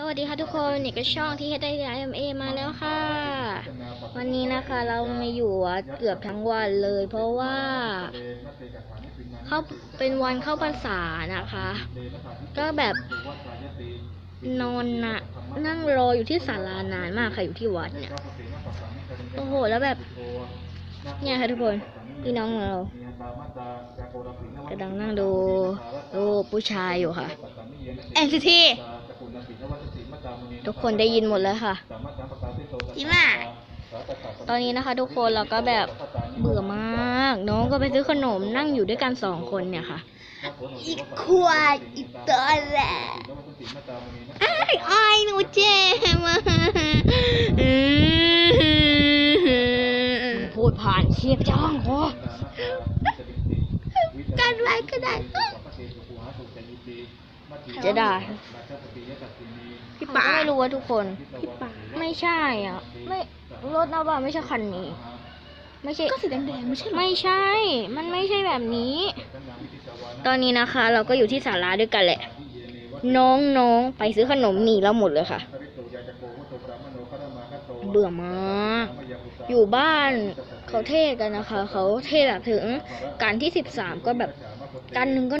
สวัสดีค่ะทุกคนนี่ก็ช่องที่ h ได้ m a มาแล้วค่ะ วันนี้นะคะเรามาอยู่วัดเกือบทั้งวันเลย เพราะว่าเขาเป็นวันเข้าพรรษานะคะ ก็แบบนอนนะนั่งรออยู่ที่ศาลานานมากค่ะอยู่ที่วัดเนี่ยโอ้โหแล้วแบบ เนี่ยค่ะทุกคนพี่น้องเรากำลังนั่งดูดูผู้ชายอยู่ค่ะ NCT ทุ กคนได้ยินหมดเลยค่ะจริงอะตอนนี้นะคะ ทุกคนเราก็แบบเบื่อมาก น้องก็ไปซื้อขนมนั่งอยู่ด้วยกันสองคนเนี่ยค่ะ อีกขวดอีกตัวแหละไอ้ายอ้ายหนูเจ็บอะอืมพูดผ่านเชียบจ้องโอกันไว้ก็ได้ จะด่าพี่ก็ป๋าไม่รู้ว่าทุกคนพี่ป๋าไม่ใช่อะ ไม่รถนะว่าไม่ใช่คันนี้ ไม่ใช่ก็สีแดงๆไม่ใช่เหรอไม่ใช่ มันไม่ใช่แบบนี้ ตอนนี้นะคะ เราก็อยู่ที่ศาลาด้วยกันแหละ น้องๆไปซื้อขนมหนีเราหมดเลยค่ะ เบื่อมากอยู่บ้านเขาเทศกันนะคะ เขาเทศแบบถึงการที่สิบสามก็แบบกันหนึ่งก็